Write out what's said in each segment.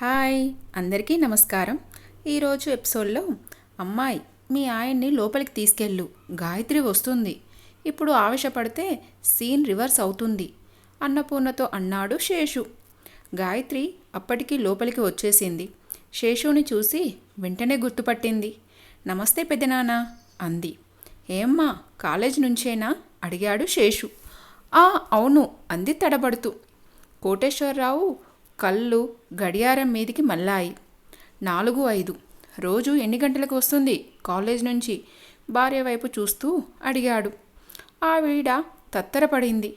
Hi అందరికీ నమస్కారం. ఈరోజు ఎపిసోడ్లో అమ్మాయి మీ ఆయన్ని లోపలికి తీసుకెళ్ళు గాయత్రి వస్తుంది. ఇప్పుడు ఆవేశపడితే సీన్ రివర్స్ అవుతుంది అన్నపూర్ణతో అన్నాడు శేషు. గాయత్రి అప్పటికి లోపలికి వచ్చేసింది. శేషుని చూసి వెంటనే గుర్తుపట్టింది. నమస్తే పెద్దనాన్న అంది. ఏమ్మా కాలేజ్ నుంచేనా? అడిగాడు శేషు. ఆ అవును అంది తడబడుతూ. కోటేశ్వరరావు కళ్ళు గడియారం మీదికి మళ్ళాయి. నాలుగు ఐదు. రోజు ఎన్ని గంటలకు వస్తుంది? కాలేజ్ నుంచి. భార్య వైపు చూస్తూ అడిగాడు. ఆవిడ తత్తరపడింది.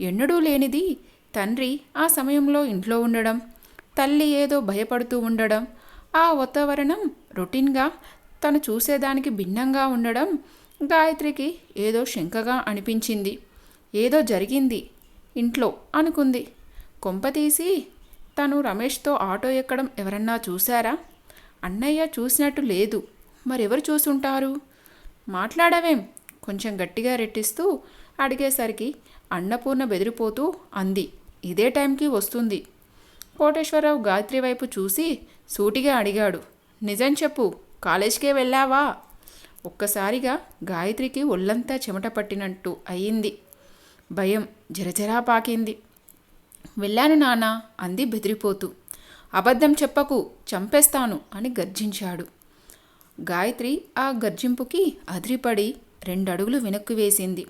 ఎన్నడూ లేనిది తండ్రి ఆ సమయంలో ఇంట్లో ఉండడం తల్లి ఏదో భయపడుతూ ఉండడం ఆ వాతావరణం రొటీన్గా తను చూసేదానికి భిన్నంగా ఉండడం గాయత్రికి ఏదో శంకగా అనిపించింది. ఏదో జరిగింది. ఇంట్లో అనుకుంది. కొంపతీసి తను రమేష్తో ఆటో ఎక్కడం ఎవరన్నా చూశారా? అన్నయ్య చూసినట్టు లేదు. మరెవరు చూసుంటారు? మాట్లాడవేం? కొంచెం గట్టిగా రెట్టిస్తూ అడిగేసరికి అన్నపూర్ణ బెదిరిపోతూ అంది. ఇదే టైంకి వస్తుంది. కోటేశ్వరరావు గాయత్రి వైపు చూసి సూటిగా అడిగాడు. నిజం చెప్పు కాలేజ్కే వెళ్ళావా? ఒక్కసారిగా గాయత్రికి ఒళ్ళంతా చెమట పట్టినట్టు అయింది. భయం జరజరా పాకింది. వెళ్ళాను నానా అంది బెదిరిపోతూ. అబద్ధం చెప్పకు చంపేస్తాను అని గర్జించాడు. గాయత్రి ఆ గర్జింపుకి అదిరిపడి రెండడుగులు వెనక్కి వేసింది.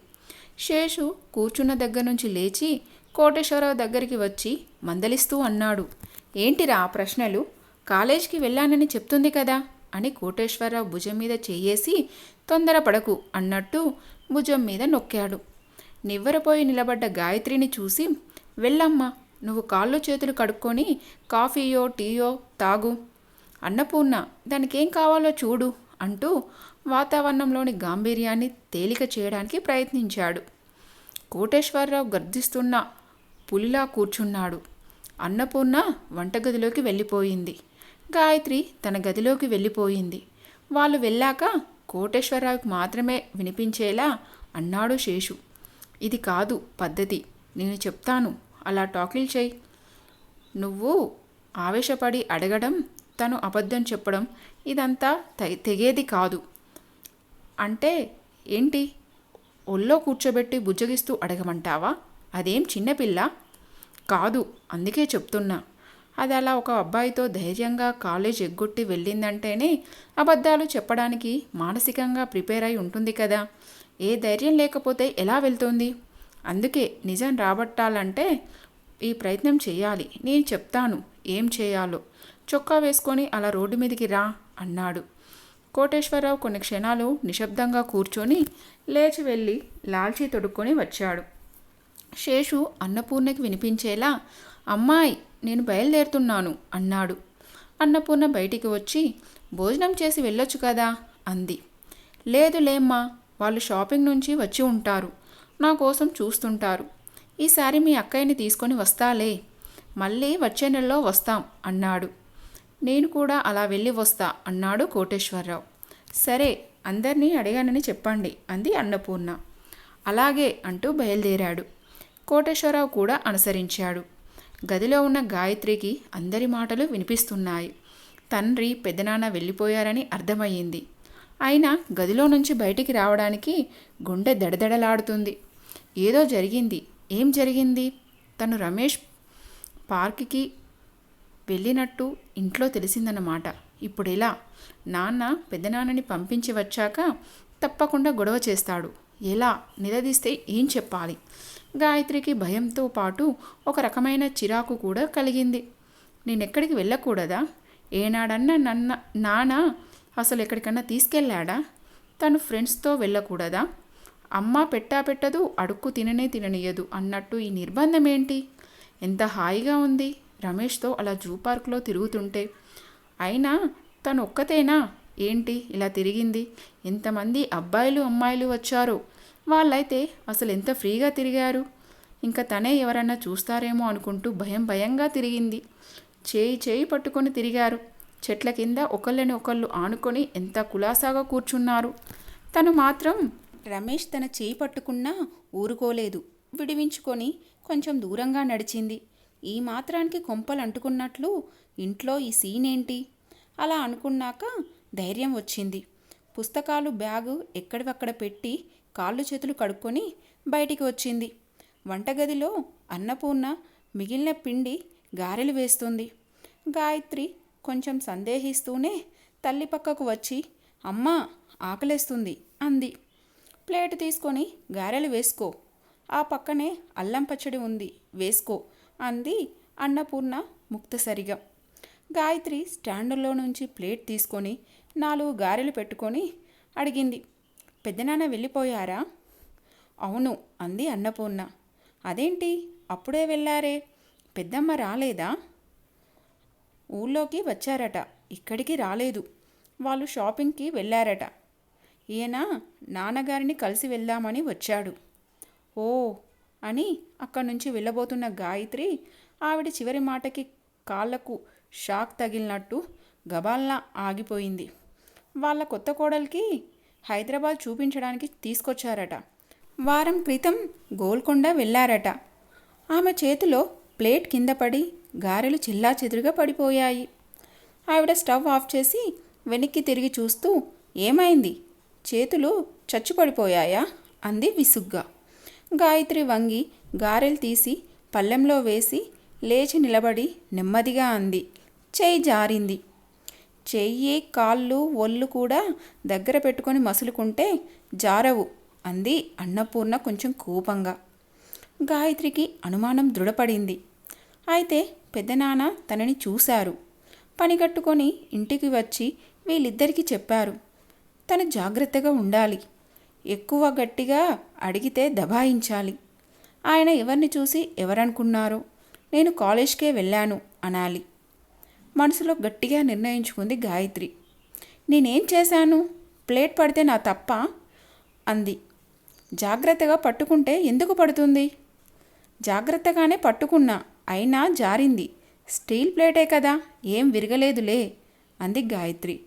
శేషు కూర్చున్న దగ్గర నుంచి లేచి కోటేశ్వరరావు దగ్గరికి వచ్చి మందలిస్తూ అన్నాడు. ఏంటిరా ఆ ప్రశ్నలు? కాలేజీకి వెళ్ళానని చెప్తుంది కదా అని కోటేశ్వరరావు భుజం మీద చేయేసి తొందరపడకు అన్నట్టు భుజం మీద నొక్కాడు. నివ్వరపోయి నిలబడ్డ గాయత్రిని చూసి వెళ్ళమ్మా నువ్వు కాళ్ళు చేతులు కడుక్కొని కాఫీయో టీయో తాగు. అన్నపూర్ణ దానికేం కావాలో చూడు అంటూ వాతావరణంలోని గాంభీర్యాన్ని తేలిక చేయడానికి ప్రయత్నించాడు. కోటేశ్వరరావు గర్జిస్తున్న పులిలా కూర్చున్నాడు. అన్నపూర్ణ వంటగదిలోకి వెళ్ళిపోయింది. గాయత్రి తన గదిలోకి వెళ్ళిపోయింది. వాళ్ళు వెళ్ళాక కోటేశ్వరరావుకి మాత్రమే వినిపించేలా అన్నాడు శేషు. ఇది కాదు పద్ధతి. నేను చెప్తాను. అలా టాకిల్ చేయి. నువ్వు ఆవేశపడి అడగడం తను అబద్ధం చెప్పడం ఇదంతా తె- తెగేది కాదు. అంటే ఏంటి? ఒళ్ళో కూర్చోబెట్టి బుజ్జగిస్తూ అడగమంటావా? అదేం చిన్నపిల్ల కాదు అందుకే చెప్తున్నా. అది అలా ఒక అబ్బాయితో ధైర్యంగా కాలేజ్ ఎగ్గొట్టి వెళ్ళిందంటేనే అబద్ధాలు చెప్పడానికి మానసికంగా ప్రిపేర్ అయి ఉంటుంది కదా. ఏ ధైర్యం లేకపోతే ఎలా వెళ్తుంది? అందుకే నిజం రాబట్టాలంటే ఈ ప్రయత్నం చేయాలి. నేను చెప్తాను ఏం చేయాలో. చొక్కా వేసుకొని అలా రోడ్డు మీదకి రా అన్నాడు. కోటేశ్వరరావు కొన్ని క్షణాలు నిశ్శబ్దంగా కూర్చొని లేచి వెళ్ళి లాల్చీ తొడుక్కొని వచ్చాడు. శేషు అన్నపూర్ణకి వినిపించేలా అమ్మాయి నేను బయలుదేరుతున్నాను అన్నాడు. అన్నపూర్ణ బయటికి వచ్చి భోజనం చేసి వెళ్ళొచ్చు కదా అంది. లేదు లేమ్మా వాళ్ళు షాపింగ్ నుంచి వచ్చి ఉంటారు. నా కోసం చూస్తుంటారు. ఈసారి మీ అక్కయ్యని తీసుకొని వస్తాలే. మళ్ళీ వచ్చే నెలలో వస్తాం అన్నాడు. నేను కూడా అలా వెళ్ళి వస్తా అన్నాడు కోటేశ్వరరావు. సరే అందరినీ అడిగానని చెప్పండి అంది అన్నపూర్ణ. అలాగే అంటూ బయలుదేరాడు. కోటేశ్వరరావు కూడా అనుసరించాడు. గదిలో ఉన్న గాయత్రికి అందరి మాటలు వినిపిస్తున్నాయి. తండ్రి పెదనాన్న వెళ్ళిపోయారని అర్థమయ్యింది. అయినా గదిలో నుంచి బయటికి రావడానికి గుండె దడదడలాడుతుంది. ఏదో జరిగింది. ఏం జరిగింది? తను రమేష్ పార్క్కి వెళ్ళినట్టు ఇంట్లో తెలిసిందన్నమాట. ఇప్పుడు ఎలా నాన్న పెద్దనాన్నని పంపించి వచ్చాక తప్పకుండా గొడవ చేస్తాడు. ఎలా? నిలదీస్తే ఏం చెప్పాలి? గాయత్రికి భయంతో పాటు ఒక రకమైన చిరాకు కూడా కలిగింది. నేనెక్కడికి వెళ్ళకూడదా? ఏనాడన్నా నన్న నాన్న అసలు ఎక్కడికన్నా తీసుకెళ్ళాడా? తను ఫ్రెండ్స్తో వెళ్ళకూడదా? అమ్మ పెట్టా పెట్టదు అడుక్కు తిననే తిననీయదు అన్నట్టు ఈ నిర్బంధం ఏంటి ఎంత హాయిగా ఉంది. రమేష్తో అలా జూ పార్క్లో తిరుగుతుంటే. అయినా తను ఒక్కతేనా ఏంటి ఇలా తిరిగింది? ఎంతమంది అబ్బాయిలు అమ్మాయిలు వచ్చారో? వాళ్ళైతే అసలు ఎంత ఫ్రీగా తిరిగారు? ఇంకా తనే ఎవరన్నా చూస్తారేమో అనుకుంటూ భయం భయంగా తిరిగింది. చేయి చేయి పట్టుకొని తిరిగారు. చెట్ల కింద ఒకళ్ళని ఒకళ్ళు ఆనుకొని ఎంత కులాసాగా కూర్చున్నారు. తను మాత్రం రమేష్ తన చేయి పట్టుకున్నా ఊరుకోలేదు. విడివించుకొని కొంచెం దూరంగా నడిచింది. ఈ మాత్రానికి కొంపలు అంటుకున్నట్లు ఇంట్లో ఈ సీన్ ఏంటి? అలా అనుకున్నాక ధైర్యం వచ్చింది. పుస్తకాలు బ్యాగు ఎక్కడివక్కడ పెట్టి కాళ్ళు చేతులు కడుక్కొని బయటికి వచ్చింది. వంటగదిలో అన్నపూర్ణ మిగిలిన పిండి గారెలు వేస్తుంది. గాయత్రి కొంచెం సందేహిస్తూనే తల్లి పక్కకు వచ్చి అమ్మా ఆకలేస్తుంది అంది. ప్లేట్ తీసుకొని గారెలు వేసుకో. ఆ పక్కనే అల్లం పచ్చడి ఉంది వేసుకో అంది అన్నపూర్ణ ముక్తసరిగా. గాయత్రి స్టాండ్లో నుంచి ప్లేట్ తీసుకొని నాలుగు గారెలు పెట్టుకొని అడిగింది పెద్దనాన్న వెళ్ళిపోయారా? అవును అంది అన్నపూర్ణ. అదేంటి? అప్పుడే వెళ్ళారే. పెద్దమ్మ రాలేదా? ఊళ్ళోకి వచ్చారట. ఇక్కడికి రాలేదు. వాళ్ళు షాపింగ్కి వెళ్ళారట. ఈయన నాన్నగారిని కలిసి వెళ్దామని వచ్చాడు. ఓ! అని అక్కడి నుంచి వెళ్ళబోతున్న గాయత్రి ఆవిడ చివరి మాటకి కాళ్ళకు షాక్ తగిలినట్టు గబాల్నా ఆగిపోయింది. వాళ్ళ కొత్త కోడలికి హైదరాబాద్ చూపించడానికి తీసుకొచ్చారట. వారం క్రితం గోల్కొండ వెళ్ళారట. ఆమె చేతిలో ప్లేట్ కింద పడి గారెలు చిల్లా చెదురుగా పడిపోయాయి. ఆవిడ స్టవ్ ఆఫ్ చేసి వెనక్కి తిరిగి చూస్తూ ఏమైంది? చేతులు చచ్చుపడిపోయాయా? అంది విసుగ్గా. గాయత్రి వంగి గారెలు తీసి పళ్ళెంలో వేసి లేచి నిలబడి నెమ్మదిగా అంది. చేయి జారింది. చెయ్యి కాళ్ళు ఒళ్ళు కూడా దగ్గర పెట్టుకొని మసులుకుంటే జారవు అంది అన్నపూర్ణ కొంచెం కోపంగా. గాయత్రికి అనుమానం దృఢపడింది. అయితే పెద్దనాన్న తనని చూశారు. పనిగట్టుకొని ఇంటికి వచ్చి వీళ్ళిద్దరికీ చెప్పారు. తను జాగ్రత్తగా ఉండాలి. ఎక్కువ గట్టిగా అడిగితే దబాయించాలి. ఆయన ఎవరిని చూసి ఎవరనుకున్నారో నేను కాలేజ్కే వెళ్ళాను అనాలి. మనసులో గట్టిగా నిర్ణయించుకుంది గాయత్రి. నేనేం చేశాను? ప్లేట్ పడితే నా తప్ప? అంది. జాగ్రత్తగా పట్టుకుంటే ఎందుకు పడుతుంది? జాగ్రత్తగానే పట్టుకున్నా అయినా జారింది. స్టీల్ ప్లేటే కదా ఏం విరగలేదులే అంది గాయత్రి.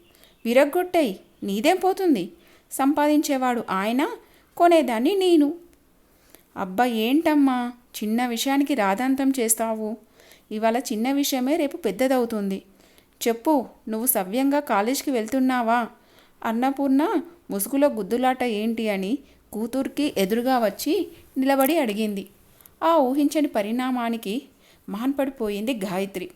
విరగ్గొట్టేయి నీదేం పోతుంది? సంపాదించేవాడు ఆయన కొనేదాన్ని నేను. అబ్బా ఏంటమ్మా? చిన్న విషయానికి రాధాంతం చేస్తావు. ఇవాళ చిన్న విషయమే రేపు పెద్దదవుతుంది. చెప్పు నువ్వు సవ్యంగా కాలేజీకి వెళ్తున్నావా? అన్నపూర్ణ ముసుగులో గుద్దులాట ఏంటి అని కూతురికి ఎదురుగా వచ్చి నిలబడి అడిగింది. ఆ ఊహించని పరిణామానికి మాన్పడిపోయింది గాయత్రి.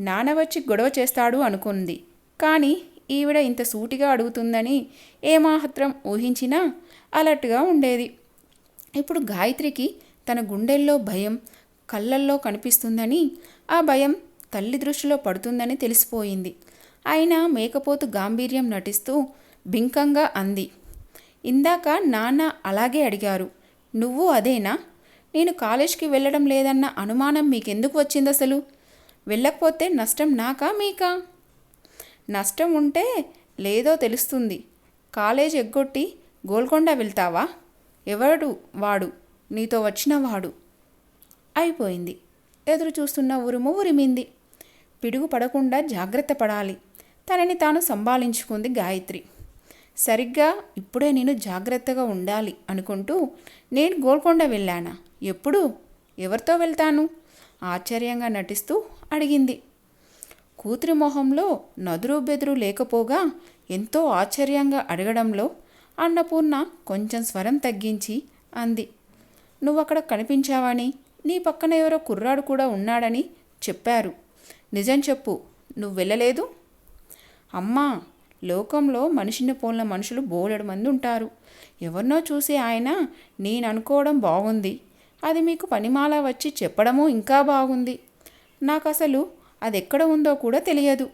నాన్న వచ్చి గొడవ చేస్తాడు అనుకుంది. కానీ ఈవిడ ఇంత సూటిగా అడుగుతుందని ఏమాత్రం ఊహించినా అలర్ట్గా ఉండేది. ఇప్పుడు గాయత్రికి తన గుండెల్లో భయం కళ్ళల్లో కనిపిస్తుందని ఆ భయం తల్లి దృష్టిలో పడుతుందని తెలిసిపోయింది. అయినా మేకపోతు గాంభీర్యం నటిస్తూ బింకంగా అంది. ఇందాక నాన్న అలాగే అడిగారు నువ్వు అదేనా? నేను కాలేజ్కి వెళ్ళడం లేదన్న అనుమానం మీకెందుకు వచ్చింది అసలు వెళ్ళకపోతే నష్టం నాకా మీకా? నష్టం ఉంటే లేదో తెలుస్తుంది. కాలేజ్ ఎగ్గొట్టి గోల్కొండ వెళ్తావా? ఎవడు వాడు? నీతో వచ్చిన వాడు. అయిపోయింది. ఎదురు చూస్తున్న ఉరుము ఉరిమింది పిడుగు పడకుండా జాగ్రత్త పడాలి. తనని తాను సంభాళించుకుంది గాయత్రి. సరిగ్గా ఇప్పుడే నేను జాగ్రత్తగా ఉండాలి అనుకుంటూ నేను గోల్కొండ వెళ్ళానా? ఎప్పుడు? ఎవరితో వెళ్తాను? ఆశ్చర్యంగా నటిస్తూ అడిగింది. కూతురి మొహంలో నదురు బెదురు లేకపోగా ఎంతో ఆశ్చర్యంగా అడగడంలో అన్నపూర్ణ కొంచెం స్వరం తగ్గించి అంది. నువ్వక్కడ కనిపించావని? నీ పక్కన ఎవరో కుర్రాడు కూడా ఉన్నాడని చెప్పారు. నిజం చెప్పు నువ్వు వెళ్ళలేదు? అమ్మా లోకంలో మనిషిని పోలిన మనుషులు బోలెడు మంది ఉంటారు. ఎవరినో చూసి ఆయన నేను అనుకోవడం బాగుంది. అది మీకు పనిమాల వచ్చి చెప్పడము ఇంకా బాగుంది. నాకు అసలు అది ఎక్కడ ఉందో కూడా తెలియదు.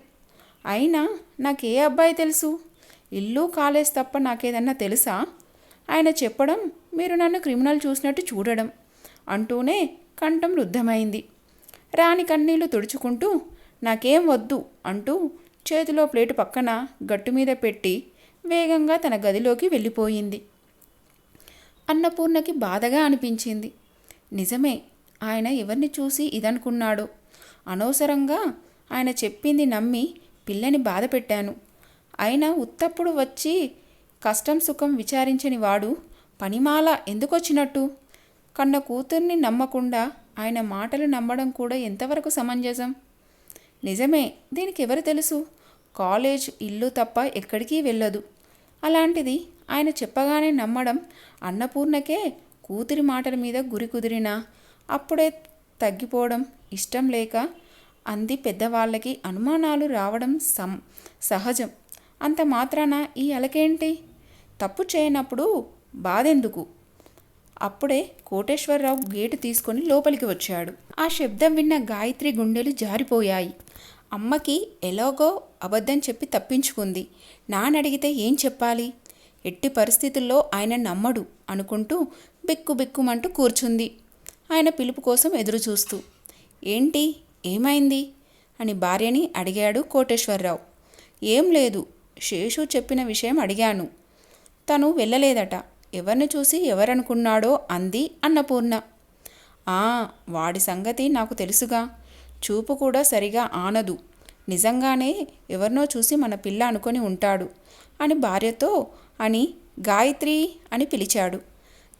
అయినా నాకు ఏ అబ్బాయి తెలుసు. ఇల్లు కాలేజ్ తప్ప నాకేదన్నా తెలుసా? ఆయన చెప్పడం మీరు నన్ను క్రిమినల్ చూసినట్టు చూడడం అంటూనే కంఠం రుద్ధమైంది. రాని కన్నీళ్ళు తుడుచుకుంటూ నాకేం వద్దు అంటూ చేతిలో ప్లేటు పక్కన గట్టు మీద పెట్టి వేగంగా తన గదిలోకి వెళ్ళిపోయింది. అన్నపూర్ణకి బాధగా అనిపించింది. నిజమే ఆయన ఎవరిని చూసి ఇదనుకున్నాడో? అనవసరంగా ఆయన చెప్పింది నమ్మి పిల్లని బాధ పెట్టాను. అయినా ఉత్తప్పుడు వచ్చి కష్టం సుఖం విచారించని వాడు పనిమాల ఎందుకొచ్చినట్టు? కన్న కూతుర్ని నమ్మకుండా ఆయన మాటలు నమ్మడం కూడా ఎంతవరకు సమంజసం? నిజమే దీనికి ఎవరు తెలుసు? కాలేజ్ ఇల్లు తప్ప ఎక్కడికి వెళ్ళదు. అలాంటిది ఆయన చెప్పగానే నమ్మడం అన్నపూర్ణకే కూతురి మాటల మీద గురి కుదిరినా అప్పుడే తగ్గిపోవడం ఇష్టం లేక అంది పెద్దవాళ్ళకి అనుమానాలు రావడం సం సహజం. అంత మాత్రాన ఈ అలకేంటి? తప్పు చేయనప్పుడు బాధెందుకు? అప్పుడే కోటేశ్వరరావు గేటు తీసుకొని లోపలికి వచ్చాడు. ఆ శబ్దం విన్న గాయత్రి గుండెలు జారిపోయాయి. అమ్మకి ఎలాగో అబద్ధం చెప్పి తప్పించుకుంది. నానడిగితే ఏం చెప్పాలి? ఎట్టి పరిస్థితుల్లో ఆయన నమ్మడు అనుకుంటూ బిక్కు బిక్కుమంటూ కూర్చుంది. ఆయన పిలుపు కోసం ఎదురు చూస్తూ ఏంటి? ఏమైంది? అని భార్యని అడిగాడు కోటేశ్వరరావు. ఏం లేదు. శేషు చెప్పిన విషయం అడిగాను. తను వెళ్ళలేదట. ఎవరిని చూసి ఎవరనుకున్నాడో అంది అన్నపూర్ణ. ఆ వాడి సంగతి నాకు తెలుసుగా. చూపు కూడా సరిగా ఆనదు. నిజంగానే ఎవరినో చూసి మన పిల్ల అనుకొని ఉంటాడు అని భార్యతో అని గాయత్రి అని పిలిచాడు.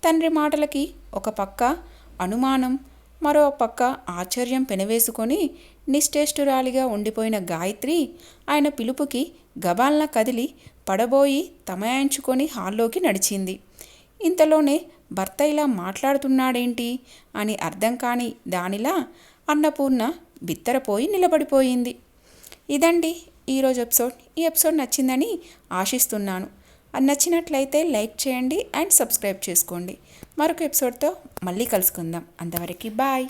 తండ్రి మాటలకి ఒక పక్క అనుమానం మరో పక్క ఆశ్చర్యం పెనవేసుకొని నిశ్చేష్టురాలిగా ఉండిపోయిన గాయత్రి ఆయన పిలుపుకి గబాల్న కదిలి పడబోయి తమాయించుకొని హాల్లోకి నడిచింది. ఇంతలోనే భర్త ఇలా మాట్లాడుతున్నాడేంటి? అని అర్థం కాని దానిలా అన్నపూర్ణ బిత్తరపోయి నిలబడిపోయింది. ఇదండి ఈరోజు ఎపిసోడ్. ఈ ఎపిసోడ్ నచ్చిందని ఆశిస్తున్నాను. అది నచ్చినట్లయితే లైక్ చేయండి అండ్ సబ్స్క్రైబ్ చేసుకోండి. మరొక ఎపిసోడ్తో మళ్ళీ కలుసుకుందాం. అంతవరకు బాయ్.